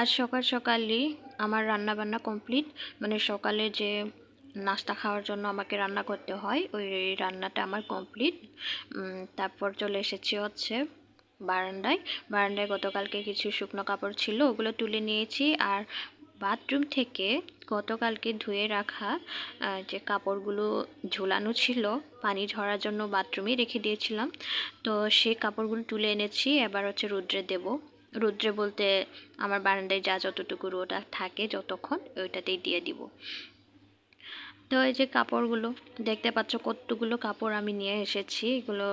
আজ সকাল সকালই আমার রান্না বান্না কমপ্লিট। মানে সকালে যে নাস্তা খাওয়ার জন্য আমাকে রান্না করতে হয়, ওই রান্নাটা আমার কমপ্লিট। তারপর চলে এসেছি হচ্ছে বারান্দায়। বারান্দায় গতকালকে কিছু শুকনো কাপড় ছিল, ওগুলো তুলে নিয়েছি। আর বাথরুম থেকে গতকালকে ধুয়ে রাখা যে কাপড়গুলো ঝোলানো ছিল, পানি ঝরার জন্য বাথরুমে রেখে দিয়েছিলাম। তো সেই কাপড়গুলো তুলে এনেছি, এবার হচ্ছে রোদ্রে দেব। রোদ্রে বলতে আমার বারান্দায় যা যতটুকু রোদ আর থাকে যতক্ষণ ওইটাতেই দিয়ে দিব। তো এই যে কাপড়গুলো, দেখতে পাচ্ছ কতগুলো কাপড় আমি নিয়ে এসেছি। এগুলো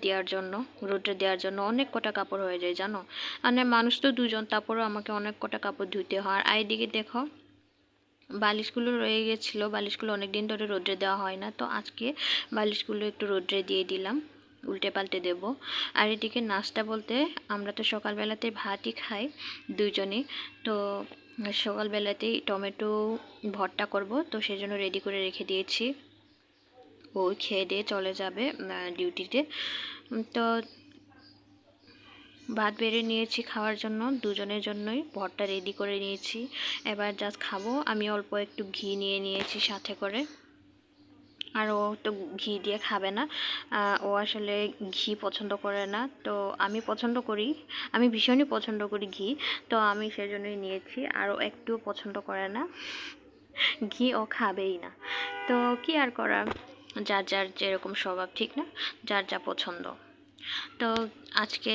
দেওয়ার জন্য, রোদ্রে দেওয়ার জন্য অনেক কটা কাপড় হয়ে যায়, জানো? মানে মানুষ তো দুজন, তারপরেও আমাকে অনেক কটা কাপড় ধুতে হয়। আর এইদিকে দেখো, বালিশগুলো রয়ে গেছিল। বালিশগুলো অনেক দিন ধরে রোদ্রে দেওয়া হয় না। তো আজকে বালিশগুলো একটু রোদ্রে দিয়ে দিলাম। উল্টে পাল্টে দেব। আর এদিকে নাস্তা বলতে আমরা তো সকালবেলাতে ভাতই খাই দুজনে তো সকালবেলাতেই টমেটো ভর্তা করব, তো সেই জন্য রেডি করে রেখে দিয়েছি। ও খেয়ে দিয়ে চলে যাবে ডিউটিতে। তো ভাত বেড়ে নিয়েছি খাওয়ার জন্য, দুজনের জন্যই ভরটা রেডি করে নিয়েছি। এবার জাস্ট খাব, আমি অল্প একটু ঘি নিয়ে নিয়েছি সাথে করে। আর ও তো ঘি দিয়ে খাবে না। ও আসলে ঘি পছন্দ করে না। তো আমি পছন্দ করি। আমি ভীষণই পছন্দ করি ঘি। তো আমি সেজন্যই নিয়েছি। আর ও একটুও পছন্দ করে না। ঘি ও খাবেই না। তো কি আর করা যার যার যেরকম স্বভাব, ঠিক না? যার যা পছন্দ। তো আজকে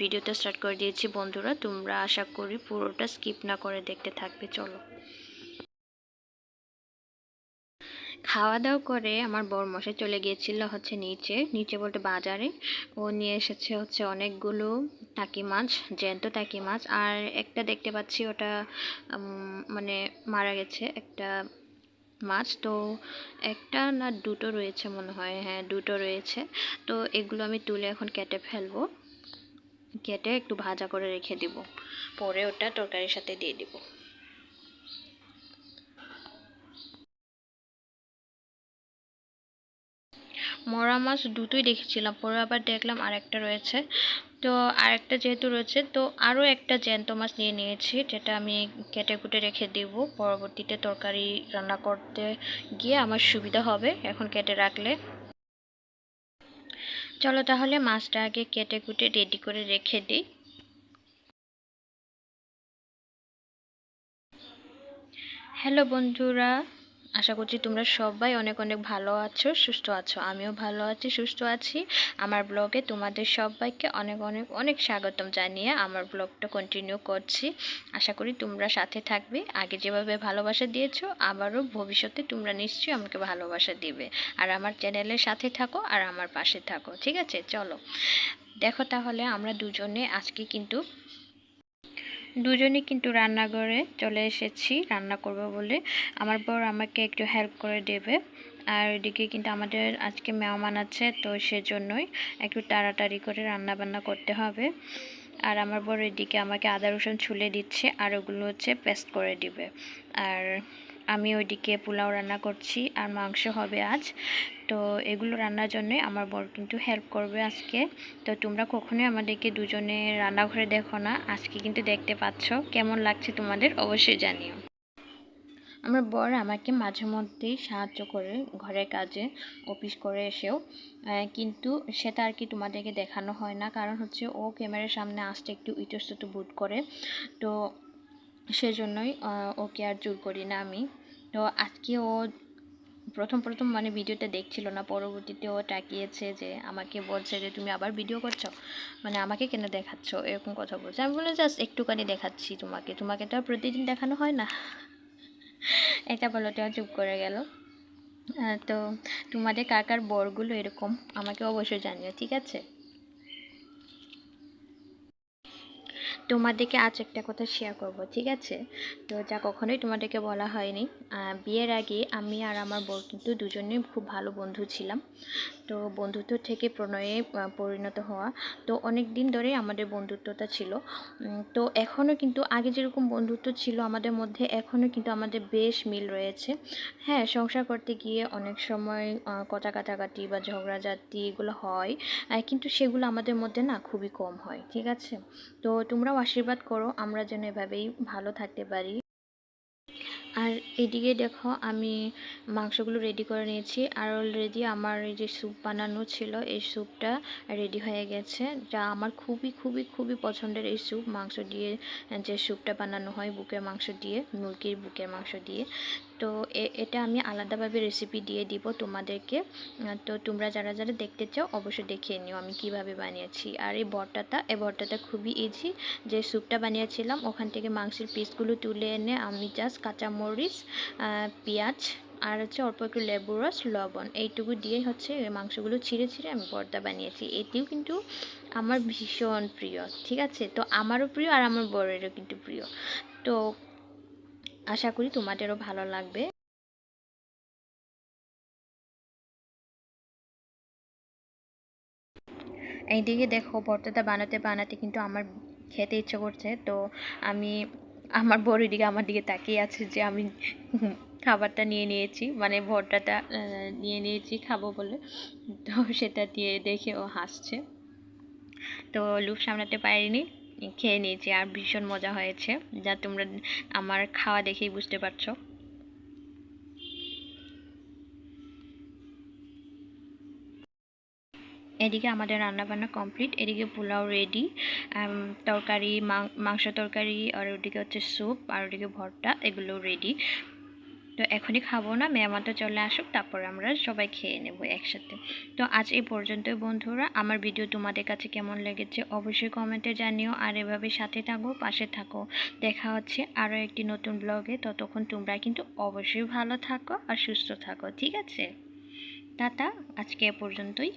ভিডিওটা স্টার্ট করে দিয়েছি বন্ধুরা। তোমরা আশা করি পুরোটা স্কিপ না করে দেখতে থাকবে। চলো। খাওয়া দাওয়া করে আমার বর মশাই চলে গিয়েছিল হচ্ছে নিচে। নিচে বলতে বাজারে। ও নিয়ে এসেছে হচ্ছে অনেকগুলো টাকি মাছ, জ্যান্ত টাকি মাছ। আর একটা দেখতে পাচ্ছি ওটা মানে মারা গেছে একটা মাছ। তো একটা না দুটো রয়েছে মনে হয়। হ্যাঁ দুটো রয়েছে। তো এগুলো আমি তুলে এখন কেটে ফেলব। কেটে একটু ভাজা করে রেখে দিব। পরে ওটা তরকারির সাথে দিয়ে দিব। মরা মাছ দুটোই দেখেছিলাম, পরে আবার দেখলাম আরেকটা রয়েছে। তো আরেকটা যেহেতু রয়েছে, তো আরও একটা জ্যান্ত মাছ নিয়ে নিয়েছি, যেটা আমি কেটে কুটে রেখে দেব। পরবর্তীতে তরকারি রান্না করতে গিয়ে আমার সুবিধা হবে এখন কেটে রাখলে। চলো তাহলে মাছটা আগে কেটে কুটে রেডি করে রেখে দিই। হ্যালো বন্ধুরা আশা করছি তোমরা সবাই অনেক অনেক ভালো আছো, সুস্থ আছো। আমিও ভালো আছি, সুস্থ আছি। আমার ব্লগে তোমাদের সবাইকে অনেক অনেক অনেক স্বাগতম জানিয়ে আমার ব্লগটা কন্টিনিউ করছি। আশা করি তোমরা সাথে থাকবে। আগে যেভাবে ভালোবাসা দিয়েছ, আবারও ভবিষ্যতে তোমরা নিশ্চয়ই আমাকে ভালোবাসা দিবে। আর আমার চ্যানেলের সাথে থাকো আর আমার পাশে থাকো, ঠিক আছে? চলো। দেখো তাহলে আমরা দুজনে আজকে কিন্তু দুজনে কিন্তু রান্নাঘরে চলে এসেছি, রান্না করব বলে। আমার বর আমাকে একটু হেল্প করে দেবে। আর এদিকে কিন্তু আমাদের আজকে মেহমান আছে, তো সেজন্যই একটু তাড়াতাড়ি করে রান্না বান্না করতে হবে। আর আমার বর এদিকে আমাকে আদা রসুন ছুলে দিচ্ছে, আর ওগুলো হচ্ছে পেস্ট করে দিবে। আর আমি ওইদিকে পোলাও রান্না করছি আর মাংস হবে আজ। তো এগুলো রান্নার জন্য আমার বর কিন্তু হেল্প করবে আজকে। তো তোমরা কখনোই আমাদেরকে দুজনে রান্নাঘরে দেখো না। আজকে কিন্তু দেখতে পাচ্ছ। কেমন লাগছে তোমাদের অবশ্যই জানিও। আমার বর আমাকে মাঝে মধ্যেই সাহায্য করে ঘরের কাজে, অফিস করে এসেও। কিন্তু সেটা আর কি তোমাদেরকে দেখানো হয় না। কারণ হচ্ছে ও ক্যামেরার সামনে আসতে একটু ইতস্তত বোধ করে। তো সেজন্যই ওকে আর জোর করি না আমি। তো আজকে ও প্রথম প্রথম মানে ভিডিওটা দেখছিল না, পরবর্তীতে ও তাকিয়েছে যে আমাকে বলছে যে, তুমি আবার ভিডিও করছ? মানে আমাকে কেন দেখাচ্ছ? এরকম কথা বলছে। আমি বলে জাস্ট একটুখানি দেখাচ্ছি তোমাকে। তোমাকে তো আর প্রতিদিন দেখানো হয় না। এটা বলো তো চুপ করে গেল। তো তোমাদের কার কার বরগুলো এরকম? আমাকে অবশ্যই জানিও, ঠিক আছে? তোমাদেরকে আজ একটা কথা শেয়ার করব, ঠিক আছে? তো যা কখনোই তোমাদেরকে বলা হয়নি বিয়ের আগে আমি আর আমার বর কিন্তু দুজনেই খুব ভালো বন্ধু ছিলাম। তো বন্ধুত্ব থেকে প্রণয়ে পরিণত হওয়া, তো অনেক দিন ধরেই আমাদের বন্ধুত্বটা ছিল। তো এখনও কিন্তু আগে যেরকম বন্ধুত্ব ছিল আমাদের মধ্যে এখনও কিন্তু আমাদের বেশ মিল রয়েছে। হ্যাঁ সংসার করতে গিয়ে অনেক সময় কথা কাটাকাটি বা ঝগড়াঝাটি এগুলো হয় কিন্তু সেগুলো আমাদের মধ্যে না খুবই কম হয়, ঠিক আছে? তো তোমরাও আশীর্বাদ করো, আমরা যেন এভাবেই ভালো থাকতে পারি। আর এদিকে দেখো, আমি মাংসগুলো রেডি করে নিয়েছি। আর অলরেডি আমার এই যে স্যুপ বানানো ছিল, এই স্যুপটা রেডি হয়ে গেছে। যা আমার খুবই খুবই খুবই পছন্দের এই স্যুপ মাংস দিয়ে যে স্যুপটা বানানো হয়, বুকের মাংস দিয়ে, মুরগির বুকের মাংস দিয়ে। তো এটা আমি আলাদাভাবে রেসিপি দিয়ে দিব তোমাদেরকে। তো তোমরা যারা যারা দেখতে চাও, অবশ্যই দেখিয়ে নিও আমি কীভাবে বানিয়েছি। আর এই ভর্তাটা এই ভর্তাটা খুবই ইজি যে স্যুপটা বানিয়েছিলাম, ওখান থেকে মাংসের পিসগুলো তুলে এনে আমি জাস্ট কাঁচামরিচ পেঁয়াজ, আর হচ্ছে অল্প একটু লেবু রস, লবণ, এইটুকু দিয়ে হচ্ছে মাংসগুলো ছিঁড়ে ছিঁড়ে আমি ভর্তা বানিয়েছি। এটিও কিন্তু আমার ভীষণ প্রিয়, ঠিক আছে? তো আমারও প্রিয় আর আমার বরেরও কিন্তু প্রিয়। তো আশা করি তোমাদেরও ভালো লাগবে। এইদিকে দেখো, ভর্তাটা বানাতে বানাতে কিন্তু আমার খেতে ইচ্ছে করছে। তো আমি আমার বড় দিকে আমার দিকে তাকিয়ে আছে যে আমি খাবারটা নিয়ে নিয়েছি মানে ভর্তাটা নিয়ে নিয়েছি খাব বলে। তো সেটা দিয়ে দেখে ও হাসছে। তো লুপ সামলাতে পারিনি। খেয়ে নিয়েছি আর ভীষণ মজা হয়েছে। যা তোমরা আমার খাওয়া দেখেই বুঝতে পারছ। এদিকে আমাদের রান্নাবান্না কমপ্লিট। এদিকে পোলাও রেডি তরকারি মাংস তরকারি, আর ওদিকে হচ্ছে স্যুপ আর ওদিকে ভর্তা, এগুলো রেডি তো এখনই খাব না মেয়ামাতো চলে আসুক, তারপর আমরা সবাই খেয়ে নেব একসাথে। তো আজ এই পর্যন্তই বন্ধুরা, আমার ভিডিও তোমাদের কাছে কেমন লেগেছে অবশ্যই কমেন্টে জানিও, আর এভাবে সাথে থাকো, পাশে থাকো। দেখা হচ্ছে আরও একটি নতুন ব্লগে, ততক্ষণ তোমরা কিন্তু অবশ্যই ভালো থাকো আর সুস্থ থাকো, ঠিক আছে? টাটা, আজকে এ পর্যন্তই।